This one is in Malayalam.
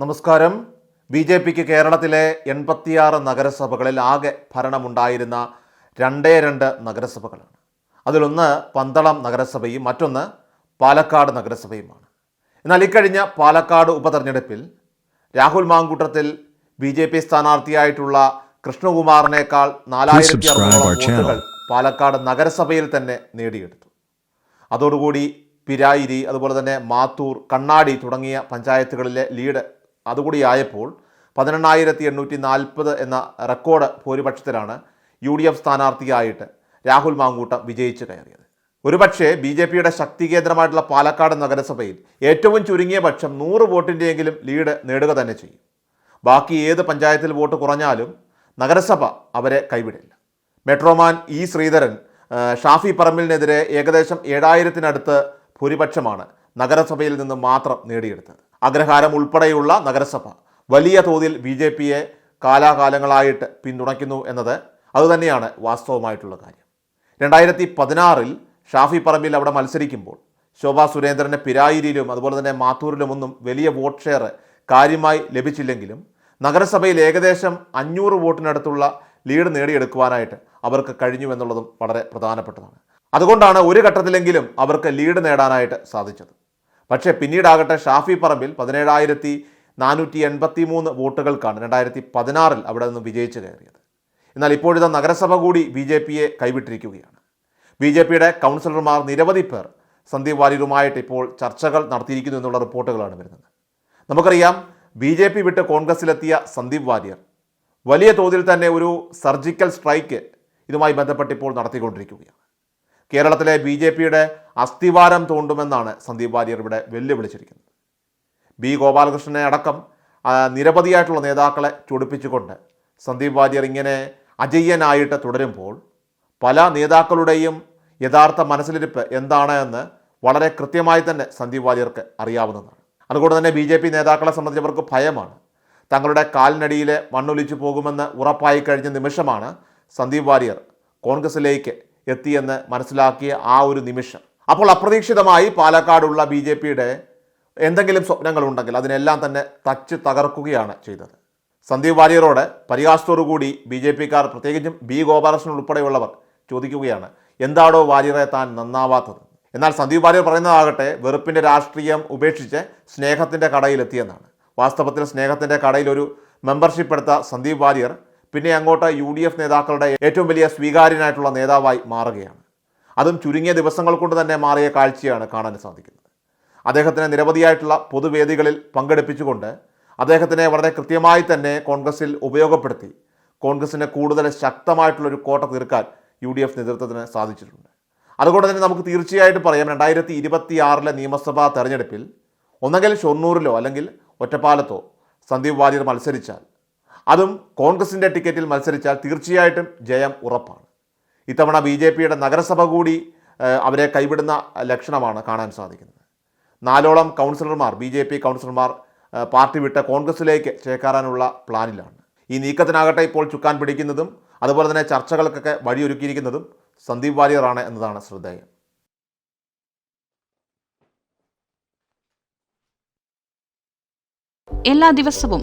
നമസ്കാരം. ബി ജെ പിക്ക് കേരളത്തിലെ എൺപത്തിയാറ് നഗരസഭകളിൽ ആകെ ഭരണമുണ്ടായിരുന്ന രണ്ടേ രണ്ട് നഗരസഭകളാണ്. അതിലൊന്ന് പന്തളം നഗരസഭയും മറ്റൊന്ന് പാലക്കാട് നഗരസഭയുമാണ്. എന്നാൽ ഇക്കഴിഞ്ഞ പാലക്കാട് ഉപതെരഞ്ഞെടുപ്പിൽ Rahul Mankoottathil B J P സ്ഥാനാർത്ഥിയായിട്ടുള്ള കൃഷ്ണകുമാറിനേക്കാൾ നാലായിരത്തി. വോട്ടുകൾ പാലക്കാട് നഗരസഭയിൽ തന്നെ നേടിയെടുത്തു. അതോടുകൂടി പിരായിരി അതുപോലെ തന്നെ മാത്തൂർ കണ്ണാടി തുടങ്ങിയ പഞ്ചായത്തുകളിലെ ലീഡ് അതുകൂടി ആയപ്പോൾ പതിനെണ്ണായിരത്തി എണ്ണൂറ്റി നാൽപ്പത് എന്ന റെക്കോർഡ് ഭൂരിപക്ഷത്തിലാണ് യു ഡി എഫ് സ്ഥാനാർത്ഥിയായിട്ട് രാഹുൽ മാങ്കൂട്ടം വിജയിച്ചു കയറിയത്. ഒരുപക്ഷേ ബി ജെ പിയുടെ ശക്തി കേന്ദ്രമായിട്ടുള്ള പാലക്കാട് നഗരസഭയിൽ ഏറ്റവും ചുരുങ്ങിയ പക്ഷം നൂറ് വോട്ടിന്റെയെങ്കിലും ലീഡ് നേടുക തന്നെ ചെയ്യും. ബാക്കി ഏത് പഞ്ചായത്തിൽ വോട്ട് കുറഞ്ഞാലും നഗരസഭ അവരെ കൈവിടില്ല. മെട്രോമാൻ ഇ ശ്രീധരൻ ഷാഫി പറമ്പിലിനെതിരെ ഏകദേശം ഏഴായിരത്തിനടുത്ത് ഭൂരിപക്ഷമാണ് നഗരസഭയിൽ നിന്ന് മാത്രം നേടിയെടുത്തത്. അഗ്രഹാരം ഉൾപ്പെടെയുള്ള നഗരസഭ വലിയ തോതിൽ ബി ജെ പിയെ കാലാകാലങ്ങളായിട്ട് പിന്തുണയ്ക്കുന്നു എന്നത് അതുതന്നെയാണ് വാസ്തവമായിട്ടുള്ള കാര്യം. രണ്ടായിരത്തി പതിനാറിൽ ഷാഫി പറമ്പിൽ അവിടെ മത്സരിക്കുമ്പോൾ ശോഭാ സുരേന്ദ്രന് പിരായിരിയിലും അതുപോലെ തന്നെ മാത്തൂരിലുമൊന്നും വലിയ വോട്ട് ഷെയർ കാര്യമായി ലഭിച്ചില്ലെങ്കിലും നഗരസഭയിൽ ഏകദേശം അഞ്ഞൂറ് വോട്ടിനടുത്തുള്ള ലീഡ് നേടിയെടുക്കുവാനായിട്ട് അവർക്ക് കഴിഞ്ഞു എന്നുള്ളതും വളരെ പ്രധാനപ്പെട്ടതാണ്. അതുകൊണ്ടാണ് ഒരു ഘട്ടത്തിലെങ്കിലും അവർക്ക് ലീഡ് നേടാനായിട്ട് സാധിച്ചത്. പക്ഷേ പിന്നീടാകട്ടെ ഷാഫി പറമ്പിൽ പതിനേഴായിരത്തി നാനൂറ്റി എൺപത്തി മൂന്ന് വോട്ടുകൾക്കാണ് രണ്ടായിരത്തി പതിനാറിൽ അവിടെ നിന്ന് വിജയിച്ചു കയറിയത്. എന്നാൽ ഇപ്പോഴത്തെ നഗരസഭ കൂടി ബി ജെ പിയെ കൈവിട്ടിരിക്കുകയാണ്. ബി ജെ പിയുടെ കൗൺസിലർമാർ നിരവധി പേർ സന്ദീപ് വാര്യരുമായിട്ട് ഇപ്പോൾ ചർച്ചകൾ നടത്തിയിരിക്കുന്നു എന്നുള്ള റിപ്പോർട്ടുകളാണ് വരുന്നത്. നമുക്കറിയാം ബി ജെ പി വിട്ട് കോൺഗ്രസിലെത്തിയ സന്ദീപ് വാര്യർ വലിയ തോതിൽ തന്നെ ഒരു സർജിക്കൽ സ്ട്രൈക്ക് ഇതുമായി ബന്ധപ്പെട്ട് ഇപ്പോൾ നടത്തിക്കൊണ്ടിരിക്കുകയാണ്. കേരളത്തിലെ ബി ജെ പിയുടെ അസ്ഥിവാരം തോണ്ടുമെന്നാണ് സന്ദീപ് വാര്യർ ഇവിടെ വെല്ലുവിളിച്ചിരിക്കുന്നത്. ബി ഗോപാലകൃഷ്ണനെ അടക്കം നിരവധിയായിട്ടുള്ള നേതാക്കളെ ചൊടിപ്പിച്ചുകൊണ്ട് സന്ദീപ് വാര്യർ ഇങ്ങനെ അജയ്യനായിട്ട് തുടരുമ്പോൾ പല നേതാക്കളുടെയും യഥാർത്ഥ മനസ്സിലിരിപ്പ് എന്താണ് എന്ന് വളരെ കൃത്യമായി തന്നെ സന്ദീപ് വാര്യർക്ക് അറിയാവുന്നതാണ്. അതുകൊണ്ട് തന്നെ ബി ജെ പി നേതാക്കളെ സംബന്ധിച്ചവർക്ക് ഭയമാണ്. തങ്ങളുടെ കാലിനടിയിൽ മണ്ണൊലിച്ചു പോകുമെന്ന് ഉറപ്പായി കഴിഞ്ഞ നിമിഷമാണ് സന്ദീപ് വാര്യർ കോൺഗ്രസിലേക്ക് എത്തിയെന്ന് മനസ്സിലാക്കിയ ആ ഒരു നിമിഷം. അപ്പോൾ അപ്രതീക്ഷിതമായി പാലക്കാടുള്ള ബി ജെ പിയുടെ എന്തെങ്കിലും സ്വപ്നങ്ങളുണ്ടെങ്കിൽ അതിനെല്ലാം തന്നെ തച്ച് തകർക്കുകയാണ് ചെയ്തത്. സന്ദീപ് വാര്യരോട് പരിഹാസത്തോടുകൂടി ബി ജെ പിക്കാർ പ്രത്യേകിച്ചും ബി ഗോപാലകൃഷ്ണൻ ഉൾപ്പെടെയുള്ളവർ ചോദിക്കുകയാണ് എന്താണോ വാര്യറെ താൻ നന്നാവാത്തത്? എന്നാൽ സന്ദീപ് വാര്യർ പറയുന്നതാകട്ടെ വെറുപ്പിന്റെ രാഷ്ട്രീയം ഉപേക്ഷിച്ച് സ്നേഹത്തിന്റെ കടയിലെത്തിയെന്നാണ്. വാസ്തവത്തിൽ സ്നേഹത്തിന്റെ കടയിൽ ഒരു മെമ്പർഷിപ്പ് എടുത്ത സന്ദീപ് വാര്യർ പിന്നെ അങ്ങോട്ട് യു ഡി എഫ് നേതാക്കളുടെ ഏറ്റവും വലിയ സ്വീകാര്യനായിട്ടുള്ള നേതാവായി മാറുകയാണ്. അതും ചുരുങ്ങിയ ദിവസങ്ങൾ കൊണ്ട് തന്നെ മാറിയ കാഴ്ചയാണ് കാണാൻ സാധിക്കുന്നത്. അദ്ദേഹത്തിനെ നിരവധിയായിട്ടുള്ള പൊതുവേദികളിൽ പങ്കെടുപ്പിച്ചുകൊണ്ട് അദ്ദേഹത്തിനെ വളരെ കൃത്യമായി തന്നെ കോൺഗ്രസിൽ ഉപയോഗപ്പെടുത്തി കോൺഗ്രസിന് കൂടുതൽ ശക്തമായിട്ടുള്ളൊരു കോട്ട തീർക്കാൻ യു ഡി എഫ് നേതൃത്വത്തിന് സാധിച്ചിട്ടുണ്ട്. അതുകൊണ്ട് തന്നെ നമുക്ക് തീർച്ചയായിട്ടും പറയാം രണ്ടായിരത്തി ഇരുപത്തി ആറിലെ നിയമസഭാ തെരഞ്ഞെടുപ്പിൽ ഒന്നെങ്കിൽ ഷൊർണൂരിലോ അല്ലെങ്കിൽ ഒറ്റപ്പാലത്തോ സന്ദീപ് വാര്യർ മത്സരിച്ചാൽ അതും കോൺഗ്രസിന്റെ ടിക്കറ്റിൽ മത്സരിച്ചാൽ തീർച്ചയായിട്ടും ജയം ഉറപ്പാണ്. ഇത്തവണ ബി ജെ പിയുടെ നഗരസഭ കൂടി അവരെ കൈവിടുന്ന ലക്ഷണമാണ് കാണാൻ സാധിക്കുന്നത്. നാലോളം കൗൺസിലർമാർ ബി ജെ പി കൗൺസിലർമാർ പാർട്ടി വിട്ട് കോൺഗ്രസിലേക്ക് ചേക്കാറാനുള്ള പ്ലാനിലാണ്. ഈ നീക്കത്തിനാകട്ടെ ഇപ്പോൾ ചുക്കാൻ പിടിക്കുന്നതും അതുപോലെ തന്നെ ചർച്ചകൾക്കൊക്കെ വഴിയൊരുക്കിയിരിക്കുന്നതും സന്ദീപ് വാര്യറാണ് എന്നതാണ് ശ്രദ്ധേയം. എല്ലാ ദിവസവും